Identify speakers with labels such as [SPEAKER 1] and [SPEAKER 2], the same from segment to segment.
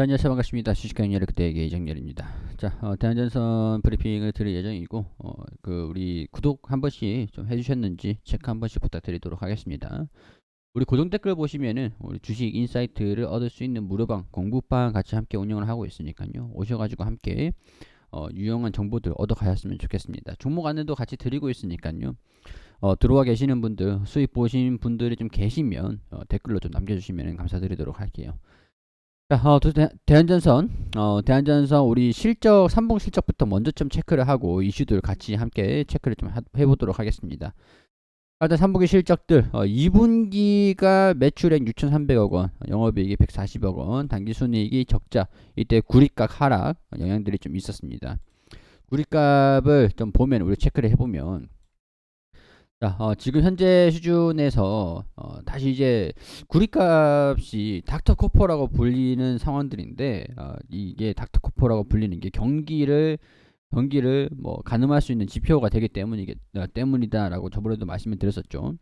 [SPEAKER 1] 자, 안녕하세요. 반갑습니다. 주식강연의 그때에게 이정렬입니다. 자, 어, 대한전선 브리핑을 드릴 예정이고, 어, 그, 우리 구독 한 번씩 좀 해주셨는지 체크 한 번씩 부탁드리도록 하겠습니다. 우리 고정 댓글 보시면은 우리 주식 인사이트를 얻을 수 있는 무료방, 공부방 같이 함께 운영을 하고 있으니까요. 오셔가지고 함께 어, 유용한 정보들 얻어가셨으면 좋겠습니다. 종목 안내도 같이 드리고 있으니까요. 어, 들어와 계시는 분들, 수익 보신 분들이 좀 계시면 어, 댓글로 좀 남겨주시면 감사드리도록 할게요. 자, 어, 대한전선, 어, 대한전선 우리 실적, 3분 실적부터 먼저 좀 체크를 하고 이슈들 같이 함께 체크를 좀 하, 해보도록 하겠습니다. 일단 3분기 실적들, 어, 2분기가 매출액 6,300억 원, 영업이익이 140억 원, 당기순이익이 적자, 이때 구리값 하락 영향들이 좀 있었습니다. 구리값을 좀 보면 우리 체크를 해보면 자, 어, 지금 현재 수준에서 어, 다시 이제 구리값이 닥터 코퍼라고 불리는 상황들인데 어, 이게 닥터 코퍼라고 불리는 게 경기를 경기를 뭐 가늠할 수 있는 지표가 되기 때문이게 어, 때문이다라고 저번에도 말씀을 드렸었죠.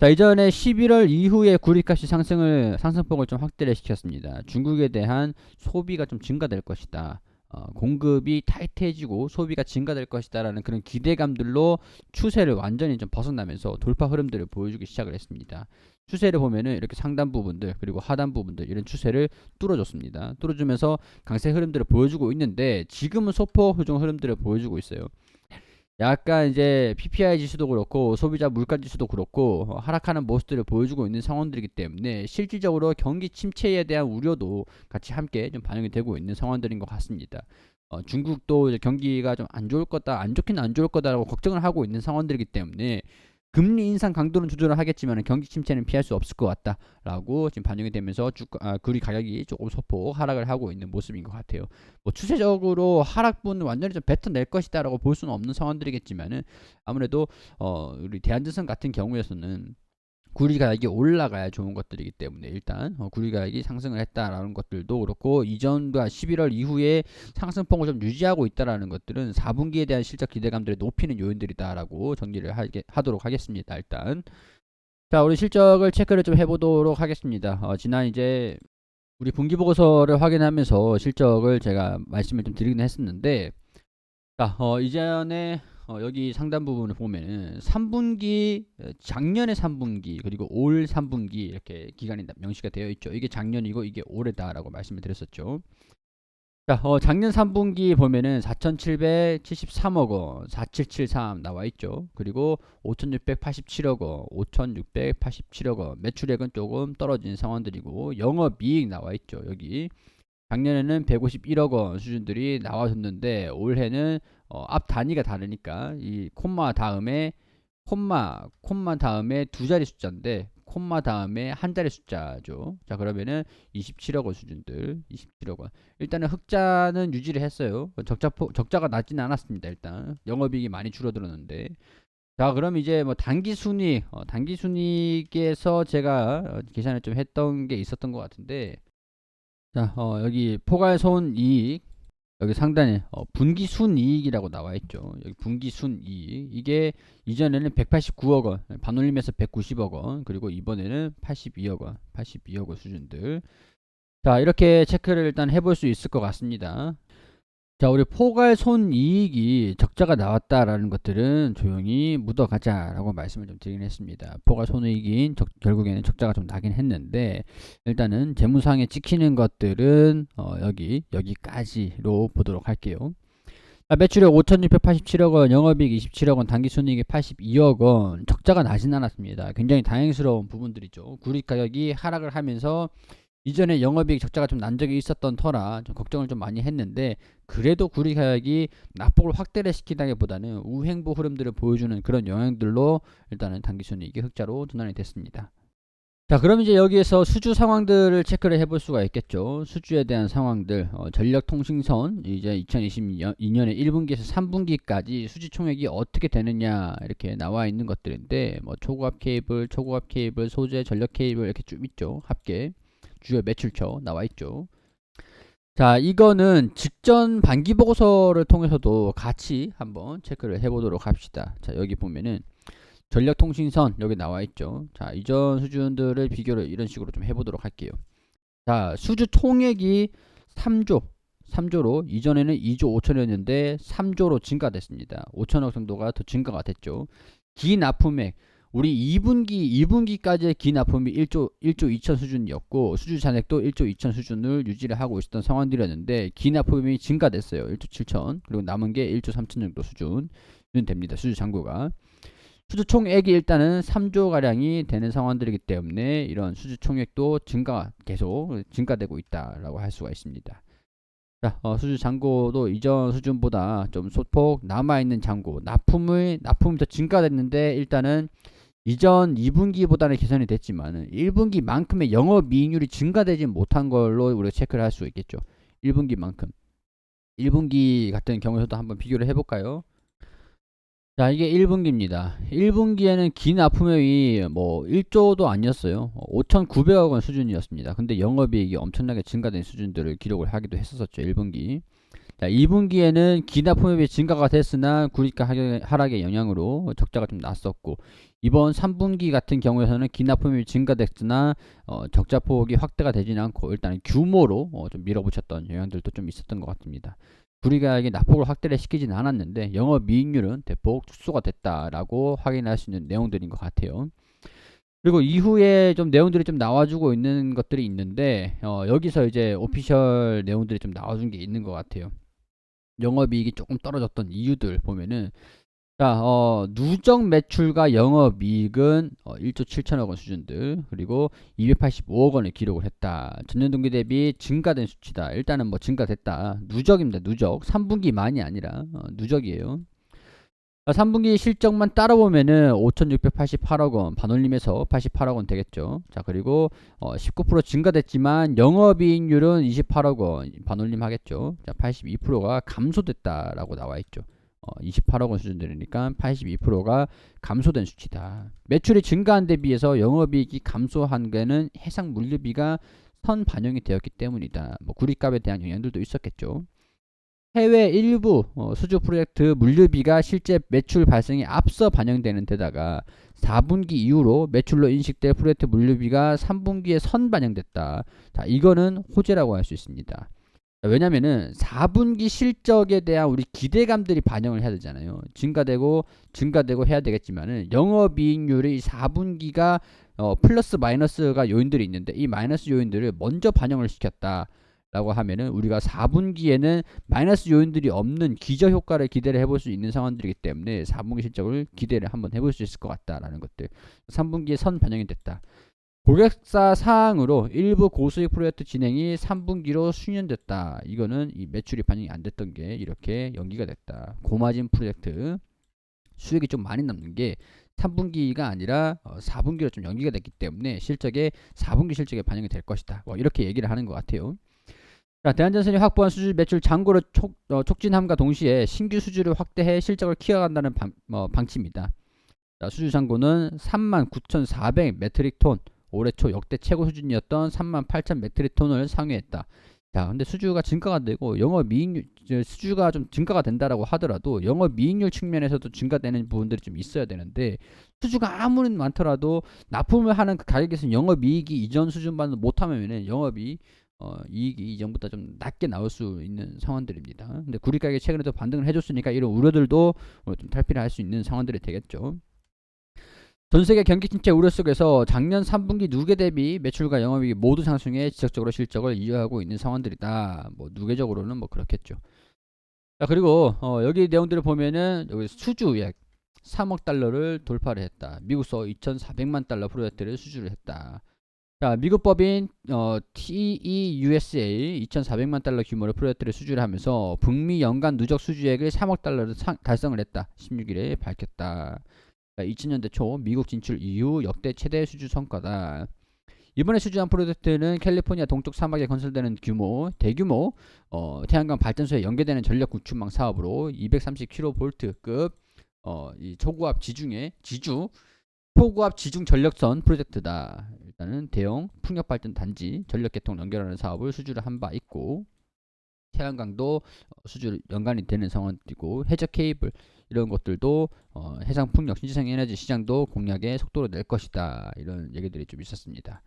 [SPEAKER 1] 자 이전에 11월 이후에 구리값이 상승을 상승폭을 좀 확대를 시켰습니다. 중국에 대한 소비가 좀 증가될 것이다. 어, 공급이 타이트해지고 소비가 증가될 것이다라는 그런 기대감들로 추세를 완전히 좀 벗어나면서 돌파 흐름들을 보여주기 시작을 했습니다. 추세를 보면은 이렇게 상단 부분들 그리고 하단 부분들 이런 추세를 뚫어줬습니다. 뚫어주면서 강세 흐름들을 보여주고 있는데 지금은 소폭 조정 흐름들을 보여주고 있어요. 약간 이제 PPI 지수도 그렇고 소비자 물가 지수도 그렇고 어, 하락하는 모습들을 보여주고 있는 상황들이기 때문에 실질적으로 경기 침체에 대한 우려도 같이 함께 좀 반영이 되고 있는 상황들인 것 같습니다. 어, 중국도 경기가 좀 안 좋을 거다, 안 좋긴 안 좋을 거다라고 걱정을 하고 있는 상황들이기 때문에 금리 인상 강도는 조절을 하겠지만 경기 침체는 피할 수 없을 것 같다라고 지금 반영이 되면서 주, 아, 구리 가격이 조금 소폭 하락을 하고 있는 모습인 것 같아요. 뭐 추세적으로 하락분은 완전히 좀 뱉어낼 것이다라고 볼 수는 없는 상황들이겠지만은 아무래도 어, 우리 대한전선 같은 경우에서는 구리 가격이 올라가야 좋은 것들이기 때문에 일단 어, 구리 가격이 상승을 했다라는 것들도 그렇고 이전과 11월 이후에 상승폭을 좀 유지하고 있다라는 것들은 4분기에 대한 실적 기대감들을 높이는 요인들이다라고 정리를 하게, 하도록 하겠습니다. 일단 자 우리 실적을 체크를 좀 해보도록 하겠습니다. 어, 지난 이제 우리 분기 보고서를 확인하면서 실적을 제가 말씀을 좀 드리긴 했었는데 자 어, 이전에 어, 여기 상단 부분을 보면은 3분기 작년의 3분기 그리고 올 3분기 이렇게 기간이 명시가 되어 있죠. 이게 작년이고 이게 올해다라고 말씀을 드렸었죠. 자, 어, 작년 3분기 보면은 4,773억 원, 4773 나와 있죠. 그리고 5,687억 원, 5,687억 원. 매출액은 조금 떨어진 상황들이고 영업이익 나와 있죠. 여기 작년에는 151억 원 수준들이 나와줬는데 올해는 어, 앞 단위가 다르니까 이 콤마 다음에 콤마 콤마 다음에 두 자리 숫자인데 콤마 다음에 한 자리 숫자죠. 자 그러면은 27억 원 수준들 27억 원 일단은 흑자는 유지를 했어요. 적자 적자가 낮지는 않았습니다. 일단 영업이익이 많이 줄어들었는데 자 그럼 이제 뭐 단기 순이익 어, 단기 순이익에서 제가 어, 계산을 좀 했던 게 있었던 것 같은데 자, 어, 여기 포괄손 이익 여기 상단에 어, 분기 순 이익이라고 나와 있죠. 여기 분기 순 이익 이게 이전에는 189억 원, 반올림에서 190억 원, 그리고 이번에는 82억 원, 82억 원 수준들. 자, 이렇게 체크를 일단 해볼 수 있을 것 같습니다. 자, 우리 포괄 손 이익이 적자가 나왔다라는 것들은 조용히 묻어가자라고 말씀을 좀 드리긴 했습니다. 포괄 손 이익인 적, 결국에는 적자가 좀 나긴 했는데 일단은 재무상에 찍히는 것들은 어, 여기 여기까지로 보도록 할게요. 자, 매출액 5,687억 원, 영업이익 27억 원, 당기순이익이 82억 원, 적자가 나진 않았습니다. 굉장히 다행스러운 부분들이죠. 구리 가격이 하락을 하면서 이전에 영업이익 적자가 좀 난 적이 있었던 터라 좀 걱정을 좀 많이 했는데 그래도 구리 가격이 낙폭을 확대를 시키다기보다는 우행보 흐름들을 보여주는 그런 영향들로 일단은 단기순이익이 흑자로 전환이 됐습니다. 자 그럼 이제 여기에서 수주 상황들을 체크를 해볼 수가 있겠죠 수주에 대한 상황들 어, 전력통신선 이제 2022년의 1분기에서 3분기까지 수지 총액이 어떻게 되느냐 이렇게 나와 있는 것들인데 뭐 초고압 케이블 초고압 케이블 소재 전력 케이블 이렇게 쭉 있죠 합계 주요 매출처 나와 있죠. 자, 이거는 직전 반기 보고서를 통해서도 같이 한번 체크를 해보도록 합시다. 자, 여기 보면은 전력통신선 여기 나와 있죠. 자, 이전 수준들을 비교를 이런 식으로 좀 해보도록 할게요. 자, 수주 총액이 3조, 3조로 이전에는 2조 5천이었는데 3조로 증가됐습니다. 5천억 정도가 더 증가가 됐죠. 기납품액 우리 2분기 2분기까지의 기납품이 1조 1조 2천 수준이었고 수주 잔액도 1조 2천 수준을 유지를 하고 있었던 상황들이었는데 기납품이 증가됐어요. 1조 7천 그리고 남은 게 1조 3천 정도 수준은 됩니다. 수주 잔고가 수주 총액이 일단은 3조 가량이 되는 상황들이기 때문에 이런 수주 총액도 증가 계속 증가되고 있다라고 할 수가 있습니다. 자, 어, 수주 잔고도 이전 수준보다 좀 소폭 남아 있는 잔고 납품을 납품이 더 증가됐는데 일단은 이전 2분기보다는 개선이 됐지만 1분기만큼의 영업 이익률이 증가되지 못한 걸로 우리가 체크를 할 수 있겠죠. 1분기만큼. 1분기 같은 경우에서도 한번 비교를 해볼까요? 자, 이게 1분기입니다. 1분기에는 기납품액이 뭐 1조도 아니었어요. 5,900억 원 수준이었습니다. 근데 영업이익이 엄청나게 증가된 수준들을 기록을 하기도 했었죠. 1분기. 자, 2분기에는 기납품액이 증가가 됐으나 구리가 하락의 영향으로 적자가 좀 났었고 이번 3분기 같은 경우에서는 기납품이 증가됐으나 어, 적자 폭이 확대가 되지는 않고 일단 규모로 어, 좀 밀어붙였던 영향들도 좀 있었던 것 같습니다. 구리가에게 납폭을 확대를 시키지는 않았는데 영업이익률은 대폭 축소가 됐다라고 확인할 수 있는 내용들인 것 같아요. 그리고 이후에 좀 내용들이 좀 나와주고 있는 것들이 있는데 어, 여기서 이제 오피셜 내용들이 좀 나와준 게 있는 것 같아요. 영업이익이 조금 떨어졌던 이유들 보면은 자, 어, 누적 매출과 영업이익은 어, 1조 7천억 원 수준들 그리고 285억 원을 기록을 했다. 전년 동기 대비 증가된 수치다. 일단은 뭐 증가됐다. 누적입니다. 누적. 3분기만이 아니라 어, 누적이에요. 3분기 실적만 따라보면은 5,688억 원 반올림에서 88억 원 되겠죠. 자 그리고 어, 19% 증가됐지만 영업이익률은 28억 원 반올림 하겠죠. 자 82%가 감소됐다라고 나와 있죠. 어, 28억 원 수준 되니까 82%가 감소된 수치다. 매출이 증가한 데 비해서 영업이익이 감소한 게는 해상 물류비가 선 반영이 되었기 때문이다. 뭐 구리값에 대한 영향들도 있었겠죠. 해외 일부 어, 수주 프로젝트 물류비가 실제 매출 발생에 앞서 반영되는 데다가 4분기 이후로 매출로 인식될 프로젝트 물류비가 3분기에 선 반영됐다. 자, 이거는 호재라고 할 수 있습니다. 왜냐면은 4분기 실적에 대한 우리 기대감들이 반영을 해야 되잖아요. 증가되고 증가되고 해야 되겠지만은 영업이익률이 4분기가 어, 플러스 마이너스가 요인들이 있는데 이 마이너스 요인들을 먼저 반영을 시켰다. 라고 하면은 우리가 4분기에는 마이너스 요인들이 없는 기저 효과를 기대를 해볼 수 있는 상황들이기 때문에 4분기 실적을 기대를 한번 해볼 수 있을 것 같다라는 것들 3분기에 선 반영이 됐다 고객사 사항으로 일부 고수익 프로젝트 진행이 3분기로 수년됐다. 이거는 이 매출이 반영이 안 됐던 게 이렇게 연기가 됐다. 고마진 프로젝트 수익이 좀 많이 남는 게 3분기가 아니라 4분기로 어, 좀 연기가 됐기 때문에 실적에 4분기 실적에 반영이 될 것이다. 뭐 이렇게 얘기를 하는 것 같아요. 자, 대한전선이 확보한 수주 매출 잔고를 촉, 어, 촉진함과 동시에 신규 수주를 확대해 실적을 키워간다는 방, 어, 방침입니다. 자, 수주 잔고는 39,400 메트릭 톤 올해 초 역대 최고 수준이었던 3만 8천 메트리톤을 상회했다. 자, 근데 수주가 증가가 되고 영업 이익률 수주가 좀 증가가 된다라고 하더라도 영업 이익률 측면에서도 증가되는 부분들이 좀 있어야 되는데 수주가 아무리 많더라도 납품을 하는 그 가격에서 영업 이익이 이전 수준만은 못하면은 영업이 어, 이익이 이전보다 좀 낮게 나올 수 있는 상황들입니다. 근데 구리 가격 최근에도 반등을 해줬으니까 이런 우려들도 좀 탈피를 할 수 있는 상황들이 되겠죠. 전 세계 경기 침체 우려 속에서 작년 3분기 누계 대비 매출과 영업이익이 모두 상승해 지속적으로 실적을 이어가고 있는 상황들이다. 뭐 누계적으로는 뭐 그렇겠죠. 자 그리고 어, 여기 내용들을 보면은 여기 수주액 3억 달러를 돌파를 했다. 미국서 2,400만 달러 프로젝트를 수주를 했다. 자, 미국 법인 어, TEUSA 2,400만 달러 규모의 프로젝트를 수주를 하면서 북미 연간 누적 수주액을 3억 달러를 상, 달성을 했다. 16일에 밝혔다. 2000년대 초 미국 진출 이후 역대 최대 수주 성과다. 이번에 수주한 프로젝트는 캘리포니아 동쪽 사막에 건설되는 규모 대규모 어, 태양광 발전소에 연계되는 전력 구축망 사업으로 230kV급 어, 이 초고압 지중해 지주 초고압 지중 전력선 프로젝트다. 일단은 대형 풍력 발전 단지 전력 계통 연결하는 사업을 수주를 한 바 있고 태양광도 어, 수주 연관이 되는 상황이고 해저 케이블 이런 것들도 어, 해상 풍력 신재생 에너지 시장도 공략의 속도를 낼 것이다 이런 얘기들이 좀 있었습니다.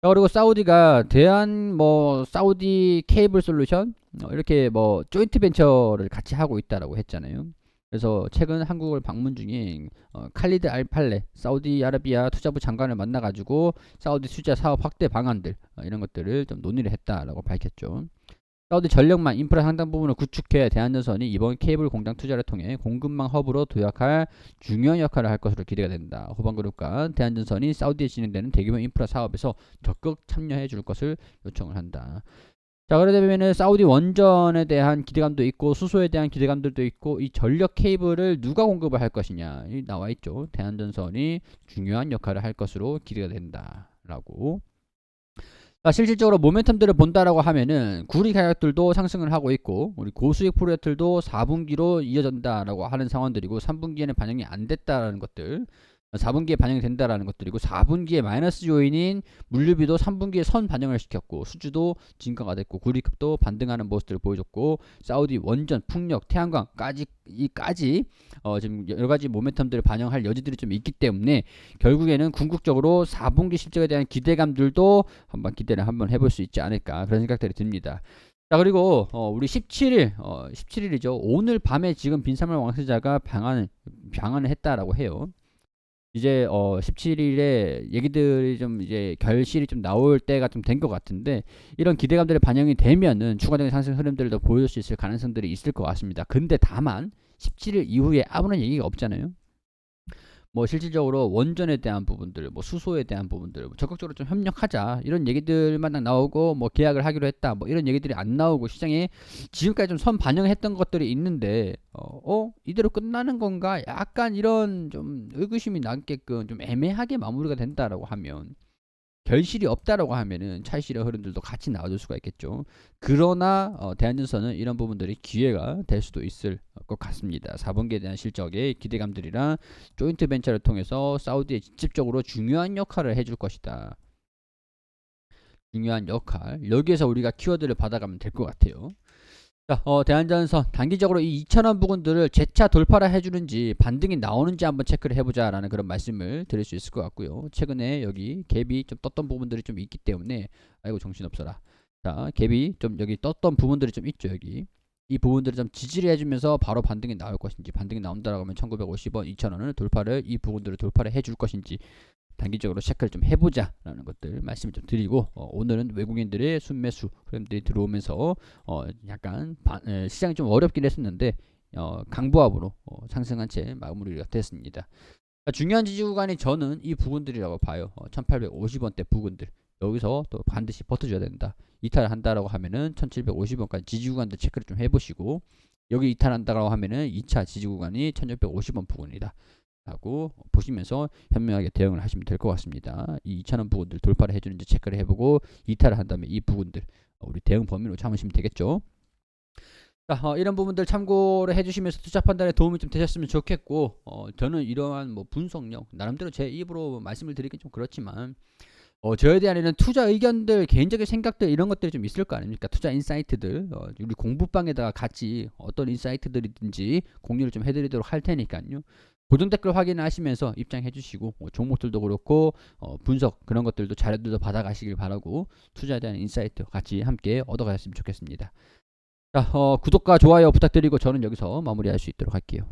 [SPEAKER 1] 자, 그리고 사우디가 대한 뭐 사우디 케이블 솔루션 어, 이렇게 뭐 조인트 벤처를 같이 하고 있다라고 했잖아요. 그래서 최근 한국을 방문 중인 어, 칼리드 알팔레 사우디아라비아 투자부 장관을 만나가지고 사우디 투자 사업 확대 방안들 어, 이런 것들을 좀 논의를 했다라고 밝혔죠. 사우디 전력망 인프라 상당 부분을 구축해 대한전선이 이번 케이블 공장 투자를 통해 공급망 허브로 도약할 중요한 역할을 할 것으로 기대가 된다. 호반그룹과 대한전선이 사우디에 진행되는 대규모 인프라 사업에서 적극 참여해 줄 것을 요청을 한다. 자, 그러다 보면은 사우디 원전에 대한 기대감도 있고 수소에 대한 기대감들도 있고 이 전력 케이블을 누가 공급을 할 것이냐 이 나와 있죠. 대한전선이 중요한 역할을 할 것으로 기대가 된다라고 자, 실질적으로 모멘텀들을 본다라고 하면은 구리 가격들도 상승을 하고 있고 우리 고수익 프로젝트들도 4분기로 이어진다라고 하는 상황들이고 3분기에는 반영이 안 됐다라는 것들 4분기에 반영이 된다라는 것들이고 4분기에 마이너스 요인인 물류비도 3분기에 선 반영을 시켰고 수주도 진가가 됐고 구리급도 반등하는 모습들을 보여줬고 사우디 원전 풍력 태양광까지 이까지 어 지금 여러 가지 모멘텀들을 반영할 여지들이 좀 있기 때문에 결국에는 궁극적으로 4분기 실적에 대한 기대감들도 한번 기대를 한번 해볼 수 있지 않을까 그런 생각들이 듭니다. 자 그리고 어, 우리 17일 어, 17일이죠 오늘 밤에 지금 빈사물 왕세자가 방안을 방안을 했다라고 해요. 이제 어 17일에 얘기들이 좀 이제 결실이 좀 나올 때가 좀 된 것 같은데 이런 기대감들이 반영이 되면은 추가적인 상승 흐름들을 더 보여줄 수 있을 가능성들이 있을 것 같습니다. 근데 다만 17일 이후에 아무런 얘기가 없잖아요. 뭐 실질적으로 원전에 대한 부분들, 뭐 수소에 대한 부분들 뭐 적극적으로 좀 협력하자. 이런 얘기들만 나오고 뭐 계약을 하기로 했다. 뭐 이런 얘기들이 안 나오고 시장에 지금까지 좀 선 반영했던 것들이 있는데 어, 어? 이대로 끝나는 건가? 약간 이런 좀 의구심이 남게끔 좀 애매하게 마무리가 된다라고 하면 결실이 없다라고 하면은 차익실의 흐름들도 같이 나와줄 수가 있겠죠. 그러나 어, 대한전선은 이런 부분들이 기회가 될 수도 있을 것 같습니다. 4분기에 대한 실적의 기대감들이랑 조인트 벤처를 통해서 사우디에 직접적으로 중요한 역할을 해줄 것이다. 중요한 역할 여기에서 우리가 키워드를 받아가면 될 것 같아요. 자, 어, 대한전선 단기적으로 이 2,000원 부근들을 재차 돌파를 해주는지 반등이 나오는지 한번 체크를 해보자 라는 그런 말씀을 드릴 수 있을 것 같고요. 최근에 여기 갭이 좀 떴던 부분들이 좀 있기 때문에 아이고 정신없어라. 자, 갭이 좀 여기 떴던 부분들이 좀 있죠 여기. 이 부분들을 좀 지지를 해주면서 바로 반등이 나올 것인지 반등이 나온다라고 하면 1950원, 2,000원을 돌파를 이 부분들을 돌파를 해줄 것인지 단기적으로 체크를 좀 해보자라는 것들 말씀을 좀 드리고 어, 오늘은 외국인들의 순매수 흐름들이 들어오면서 어, 약간 바, 에, 시장이 좀 어렵긴 했었는데 어, 강보합으로 어, 상승한 채 마무리가 됐습니다. 중요한 지지 구 간이 저는 이 부분들이라고 봐요. 어, 1850원대 부분들 여기서 또 반드시 버텨줘야 된다. 이탈한다라고 하면은 1750원까지 지지 구간들 체크를 좀 해보시고 여기 이탈한다라고 하면은 2차 지지 구간이 1650원 부근이다. 라고 보시면서 현명하게 대응을 하시면 될 것 같습니다. 이 2,000원 부분들 돌파를 해주는지 체크를 해보고 이탈을 한 다음에 이 부분들 우리 대응 범위로 참으시면 되겠죠. 자, 어, 이런 부분들 참고를 해주시면서 투자 판단에 도움이 좀 되셨으면 좋겠고 어, 저는 이러한 뭐 분석력 나름대로 제 입으로 말씀을 드리긴 좀 그렇지만 어, 저에 대한 이런 투자 의견들, 개인적인 생각들 이런 것들이 좀 있을 거 아닙니까? 투자 인사이트들 어, 우리 공부방에다가 같이 어떤 인사이트들이든지 공유를 좀 해드리도록 할 테니까요. 고정 댓글 확인하시면서 입장해 주시고 뭐 종목들도 그렇고 어, 분석 그런 것들도 자료들도 받아가시길 바라고 투자에 대한 인사이트 같이 함께 얻어가셨으면 좋겠습니다. 자, 어, 구독과 좋아요 부탁드리고 저는 여기서 마무리할 수 있도록 할게요.